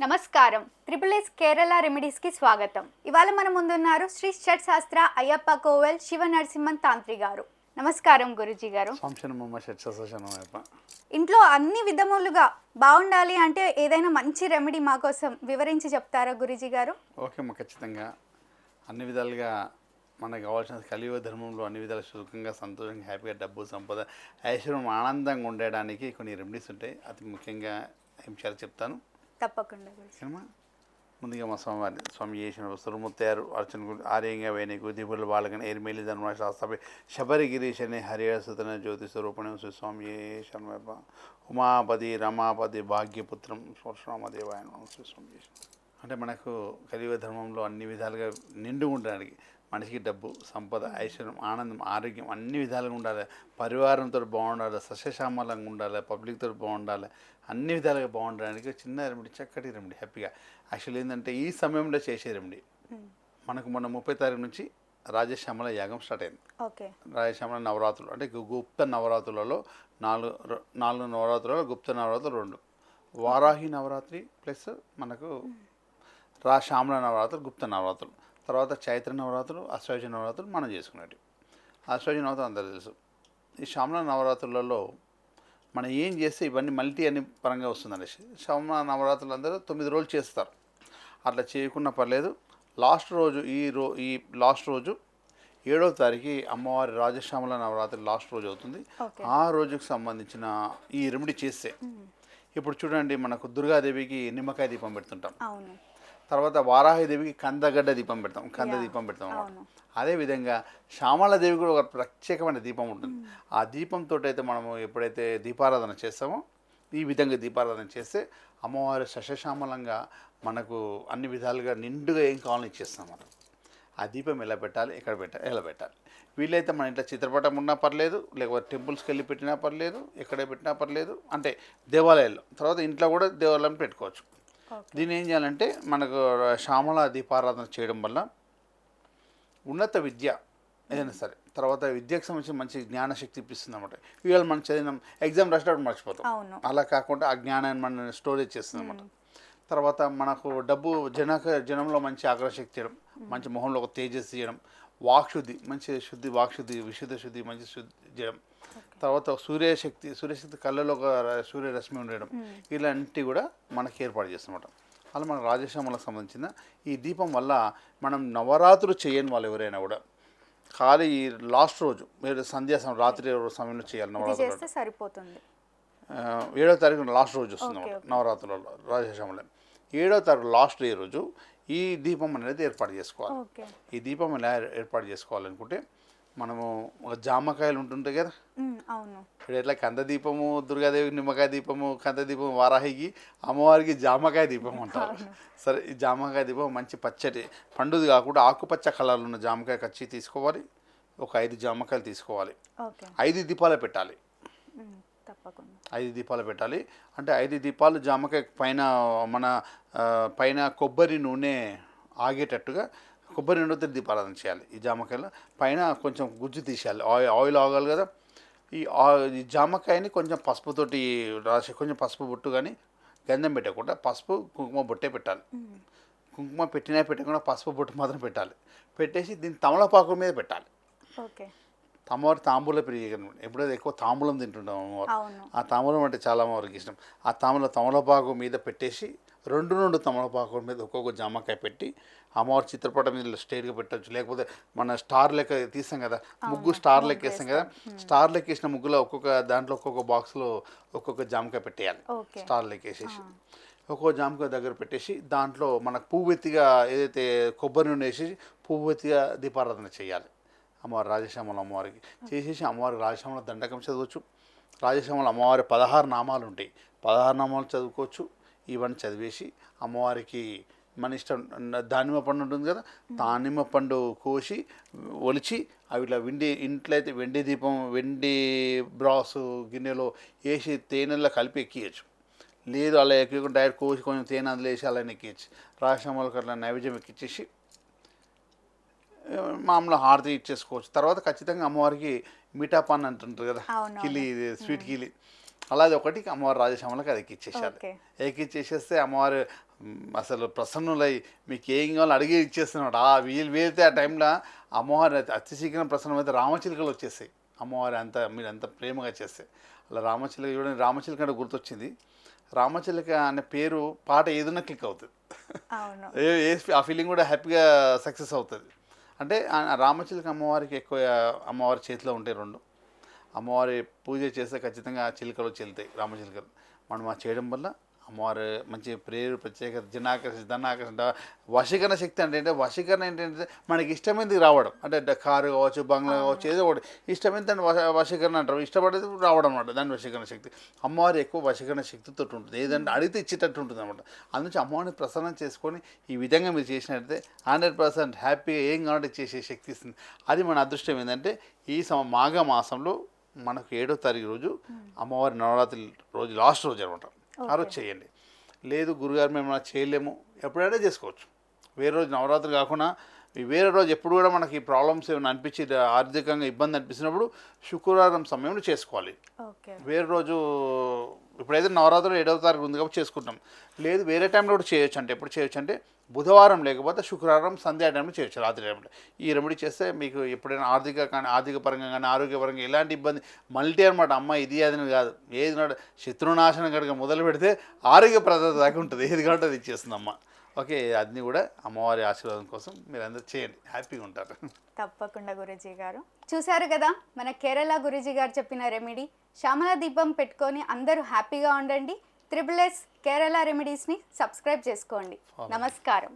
నమస్కారం. Triple S Kerala రెమెడీస్కి స్వాగతం. ఇవాళ మన ముందున్నారు శ్రీ షట్ శాస్త్ర అయ్యప్ప కోవెల్ శివ నరసింహన్ తాంత్రి గారు. నమస్కారం గురుజీ గారు. ఇంట్లో అన్ని విధములుగా బాగుండాలి అంటే ఏదైనా మంచి రెమెడీ మా కోసం వివరించి చెప్తారా గురుజీ గారు? ఓకే అమ్మ ఖచ్చితంగా. అన్ని విధాలుగా మనకు కావాల్సిన కలియుగ ధర్మంలో అన్ని విధాలు సుఖంగా సంతోషంగా హ్యాపీగా డబ్బు సంపద ఐశ్వర్యం ఆనందంగా ఉండడానికి కొన్ని రెమెడీస్ ఉంటాయి. అతి ముఖ్యంగా విషయాలు చెప్తాను. తప్పకుండా ముందుగా మా స్వామివారిని స్వామి చేసిన సురముత్తారు అర్చన ఆర్యంగా వేణికు దీపుల బాలకని ఎరిమేలి ధర్మ శాస్త్రపై శబరిగిరీష్ హరిహర సుతన జ్యోతి స్వరూపణం శ్రీ స్వామి శర్మప్ప ఉమాపతి రమాపతి భాగ్యపుత్రం స్వర్షరామదేవాయ శ్రీ స్వామి అంటే మనకు కలియుగ ధర్మంలో అన్ని విధాలుగా నిండు ఉండడానికి మనిషికి డబ్బు సంపద ఐశ్వర్యం ఆనందం ఆరోగ్యం అన్ని విధాలుగా ఉండాలి. పరివారంతో బాగుండాలి సస్యశ్యామలంగా ఉండాలి పబ్లిక్తో బాగుండాలి అన్ని విధాలుగా బాగుండడానికి చిన్న రెమెడీ చక్కటి రెమెడీ హ్యాపీగా. యాక్చువల్లీ ఏంటంటే ఈ సమయంలో చేసే రెమెడీ. మనకు మొన్న ముప్పై తారీఖు నుంచి రాజశ్యామల యాగం స్టార్ట్ అయింది. ఓకే. రాజశ్యామల నవరాత్రులు అంటే గుప్త నవరాత్రులలో నాలుగు నాలుగు నవరాత్రులలో గుప్త నవరాత్రులు రెండు. వారాహి నవరాత్రి ప్లస్ మనకు రా శ్యామల నవరాత్రులు గుప్త నవరాత్రులు. తర్వాత చైత్ర నవరాత్రులు అశ్వజ నవరాత్రులు మనం చేసుకునేవి అశ్వజ నవరాత్రులు అందరూ తెలుసు. ఈ శ్యామల నవరాత్రులలో మనం ఏం చేస్తే ఇవన్నీ మల్టీ అని పరంగా వస్తుందండి. శ్యామల నవరాత్రులు అందరూ తొమ్మిది రోజులు చేస్తారు. అట్లా చేయకుండా పర్లేదు. లాస్ట్ రోజు ఈ రో ఈ లాస్ట్ రోజు ఏడవ తారీఖు అమ్మవారి రాజశ్యామల నవరాత్రి లాస్ట్ రోజు అవుతుంది. ఆ రోజుకు సంబంధించిన ఈ రెమెడీ చేస్తే ఇప్పుడు చూడండి మనకు దుర్గాదేవికి నిమ్మకాయ దీపం పెడుతుంటాం. తర్వాత వారాహిదేవికి కందగడ్డ దీపం పెడతాం కంద దీపం పెడతాం అవును. అన్నమాట అదేవిధంగా శ్యామలాదేవి కూడా ఒక ప్రత్యేకమైన దీపం ఉంటుంది. ఆ దీపంతో అయితే మనము ఎప్పుడైతే దీపారాధన చేస్తామో ఈ విధంగా దీపారాధన చేస్తే అమ్మవారి శశశ్యామలంగా మనకు అన్ని విధాలుగా నిండుగా ఏం కావాలని ఇచ్చేస్తాం మనం. ఆ దీపం ఎలా పెట్టాలి ఎక్కడ పెట్టాలి ఎలా పెట్టాలి? వీలైతే మన ఇంట్లో చిత్రపటం ఉన్నా పర్లేదు లేకపోతే టెంపుల్స్కి వెళ్ళి పెట్టినా పర్లేదు ఎక్కడే పెట్టినా పర్లేదు అంటే దేవాలయాల్లో. తర్వాత ఇంట్లో కూడా దేవాలయం పెట్టుకోవచ్చు. దీన్ని ఏం చేయాలంటే మనకు శ్యామల దీపారాధన చేయడం వల్ల ఉన్నత విద్య ఏదైనా సరే తర్వాత విద్యకు సంబంధించి మంచి జ్ఞానశక్తి ఇప్పిస్తుంది అనమాట ఇవాళ మనం చదివినాం ఎగ్జామ్ రాసేటప్పుడు మర్చిపోతాం. అలా కాకుండా ఆ జ్ఞానాన్ని మనం స్టోరేజ్ చేస్తుంది అనమాట తర్వాత మనకు డబ్బు జనక జనంలో మంచి ఆగ్రహశక్తి చేయడం మంచి మొహంలో ఒక తేజస్సు చేయడం వాక్శుద్ధి మంచి శుద్ధి వాక్శుద్ధి విశుద్ధ శుద్ధి మంచి శుద్ధి చేయడం తర్వాత సూర్యశక్తి సూర్యశక్తి కళ్ళలో ఒక సూర్యరశ్మి ఉండడం ఇలాంటివి కూడా మనకి ఏర్పాటు చేస్తున్నమాట. అలా మన రాజశ్యామలకు సంబంధించిన ఈ దీపం వల్ల మనం నవరాత్రులు చేయని వాళ్ళు ఎవరైనా కూడా ఖాళీ ఈ లాస్ట్ రోజు మీరు సంధ్యా సమయం రాత్రి సమయంలో చేయాలి నవరాత్రులు. సరిపోతుంది. ఏడో తారీఖు లాస్ట్ రోజు వస్తుంది. నవరాత్రులలో రాజశ్యామలో ఏడో తారీఖు లాస్ట్ డే రోజు ఈ దీపం అనేది ఏర్పాటు చేసుకోవాలి. ఈ దీపం ఎలా ఏర్పాటు చేసుకోవాలనుకుంటే మనము ఒక జామకాయలు ఉంటుంటాయి కదా. అవును. ఇప్పుడు ఎట్లా కంద దీపము దుర్గాదేవి నిమ్మకాయ దీపము కంద దీపం వారాహికి అమ్మవారికి జామకాయ దీపం అంటారు. సరే ఈ జామకాయ దీపం మంచి పచ్చటి పండుది కాకుండా ఆకుపచ్చ కలర్లో ఉన్న జామకాయ కచ్చి తీసుకోవాలి. ఒక ఐదు జామకాయలు తీసుకోవాలి. ఓకే. ఐదు దీపాలు పెట్టాలి. ఐదు దీపాలు పెట్టాలి. అంటే ఐదు దీపాలు జామకాయ పైన మన పైన కొబ్బరి నూనె ఆగేటట్టుగా కొబ్బరి నూనెతో దీపారాధన చేయాలి ఈ జామకాయలో. పైన కొంచెం గుజ్జు తీసేయాలి. ఆయిల్ ఆయిల్ ఆగాలి కదా. ఈ ఈ జామకాయని కొంచెం పసుపుతోటి రాసి కొంచెం పసుపు బొట్టు కానీ గంధం పెట్టకుండా పసుపు కుంకుమ బొట్టే పెట్టాలి. కుంకుమ పెట్టినా పెట్టకుండా పసుపు బొట్టు మాత్రం పెట్టాలి. పెట్టేసి దీన్ని తమలపాకు మీద పెట్టాలి. ఓకే. అమ్మవారి తాంబూల ప్రియ ఎప్పుడైతే ఎక్కువ తాంబూలం తింటుంటాం అమ్మవారు. ఆ తామలం అంటే చాలా వరకు ఇష్టం. ఆ తామల తమలపాకు మీద పెట్టేసి రెండు రెండు తమలపాకుల మీద ఒక్కొక్క జామకాయ పెట్టి అమ్మవారి చిత్రపటం మీద స్ట్రైట్గా పెట్టచ్చు. లేకపోతే మన స్టార్ లెక్క తీస్తాం కదా ముగ్గు స్టార్ లెక్క వేస్తాం కదా స్టార్ లెక్క వేసిన ముగ్గులో ఒక్కొక్క దాంట్లో ఒక్కొక్క బాక్స్లో ఒక్కొక్క జామకాయ పెట్టేయాలి. స్టార్ లెక్క వేసేసి. ఒక్కో జామకాయ దగ్గర పెట్టేసి దాంట్లో మనకు పువ్వెత్తిగా ఏదైతే కొబ్బరి నూనె వేసి పువ్వెత్తిగా దీపారాధన చేయాలి. అమ్మవారి రాజశ్యామల అమ్మవారికి. చేసేసి అమ్మవారికి రాజశ్యామల దండకం చదవచ్చు రాజశ్యామల అమ్మవారి పదహారు నామాలు ఉంటాయి. పదహారు నామాలు చదువుకోవచ్చు. ఇవన్నీ చదివేసి అమ్మవారికి మన ఇష్టం దానిమ్మ పండు ఉంటుంది కదా దానిమ్మ పండు కోసి ఒలిచి అవి ఇట్లా వెండి ఇంట్లో అయితే వెండి దీపం వెండి బ్రాస్ గిన్నెలో వేసి తేనెల్లో కలిపి ఎక్కియచ్చు. లేదు అలా ఎక్కకుండా డైరెక్ట్ కోసి కొంచెం తేనె అందులో వేసి అలా ఎక్కించి రాజశ్యామలకు అట్లా నైవేద్యం ఎక్కించేసి మామూలు హారతి ఇచ్చేసుకోవచ్చు. తర్వాత ఖచ్చితంగా అమ్మవారికి మీఠా పాన్ అంటుంటారు కదా. కిలి స్వీట్ కిలి. అలాది ఒకటి అమ్మవారు రాజశ్యామలకు అది ఎక్కిచ్చేసారు ఎక్కిచ్చేసేస్తే అమ్మవారు అసలు ప్రసన్నులై మీకు ఏం కావాలో అడిగి ఇచ్చేస్తున్నాడు. ఆ వీలు వీలితే ఆ టైంలో అమ్మవారు అతి- శీఘ్రం ప్రసన్నమైతే రామచిలుకలు వచ్చేసాయి. అమ్మవారు అంత మీరు అంత ప్రేమగా చేస్తే. అలా రామచిలుక చూడండి రామచిలుక అంటే గుర్తొచ్చింది. రామచిలుక అనే పేరు పాట ఏదైనా క్లిక్ అవుతుంది. ఏ- ఏ ఆ ఫీలింగ్ కూడా హ్యాపీగా సక్సెస్ అవుతుంది. అంటే రామచిలుక అమ్మవారికి ఎక్కువ అమ్మవారి చేతిలో ఉంటాయి రెండు. అమ్మవారి పూజ చేస్తే ఖచ్చితంగా చిలుకలు చెల్తాయి రామచిలుకలు. మనం ఆ చేయడం వల్ల అమ్మవారు మంచి ప్రేరు ప్రత్యేక జనాకర్షణ ధనాకర్షణ వశీకరణ శక్తి అంటే ఏంటంటే వశీకరణ ఏంటంటే మనకి ఇష్టమైనది రావడం. అంటే కారు కావచ్చు బంగ్లా కావచ్చు ఏదో ఒకటి. ఇష్టమైంది దాన్ని వశీకరణ అంటారు. ఇష్టపడేది రావడం అనమాట దాని వశీకరణ శక్తి. అమ్మవారు ఎక్కువ వశీకరణ శక్తితో ఉంటుంది. ఏదంటే అడిగితే ఇచ్చేటట్టు ఉంటుంది అనమాట అందుకే అమ్మవారిని ప్రసన్నం చేసుకొని ఈ విధంగా మీరు చేసినట్లయితే హండ్రెడ్ పర్సెంట్ హ్యాపీగా ఏం కావాలంటే చేసే శక్తి ఇస్తుంది. అది మన అదృష్టం ఏంటంటే ఈ సమ మాఘ మాసంలో మనకు ఏడో తారీఖు రోజు అమ్మవారి నవరాత్రి రోజు లాస్ట్ రోజు అనమాట. ఆ రోజు చేయండి. లేదు గురుగారు మేము చేయలేము. ఎప్పుడైనా చేసుకోవచ్చు. వేరే రోజు నవరాత్రి కాకుండా వేరే రోజు ఎప్పుడు కూడా మనకి ప్రాబ్లమ్స్ ఏమైనా అనిపించి ఆర్థికంగా ఇబ్బంది అనిపించినప్పుడు శుక్రవారం సమయంలో చేసుకోవాలి. ఓకే. వేరే రోజు ఇప్పుడైతే నవరాత్రులు ఏడవ తారీఖు ఉంది కాబట్టి చేసుకుంటాం. లేదు వేరే టైంలో కూడా చేయొచ్చు అంటే ఎప్పుడు చేయొచ్చు అంటే బుధవారం లేకపోతే శుక్రవారం సంధ్యా టైంలో చేయొచ్చు రాత్రి టైంలో ఈ రెమెడీ చేస్తే మీకు ఎప్పుడైనా ఆర్థిక కానీ ఆర్థిక పరంగా కానీ ఆరోగ్యపరంగా ఎలాంటి ఇబ్బంది మల్టీ అనమాట అమ్మ ఇది అది కాదు. ఏది శత్రునాశనం కనుక మొదలు పెడితే ఆరోగ్య ప్రదత దాకా ఉంటుంది. ఏది కాబట్టి అది ఇచ్చేస్తుంది అమ్మ. ఓకే అన్నీ కూడా అమ్మవారి ఆశీర్వాదం కోసం మీరు అందరూ చేయండి. హ్యాపీగా ఉంటారు. తప్పకుండా గురూజీ గారు. చూశారు కదా మన కేరళ గురూజీ గారు చెప్పిన రెమెడీ. శ్యామల దీపం పెట్టుకొని అందరూ హ్యాపీగా ఉండండి. త్రిబుల్ ఎస్ కేరళ రెమెడీస్ని సబ్స్క్రైబ్ చేసుకోండి. నమస్కారం.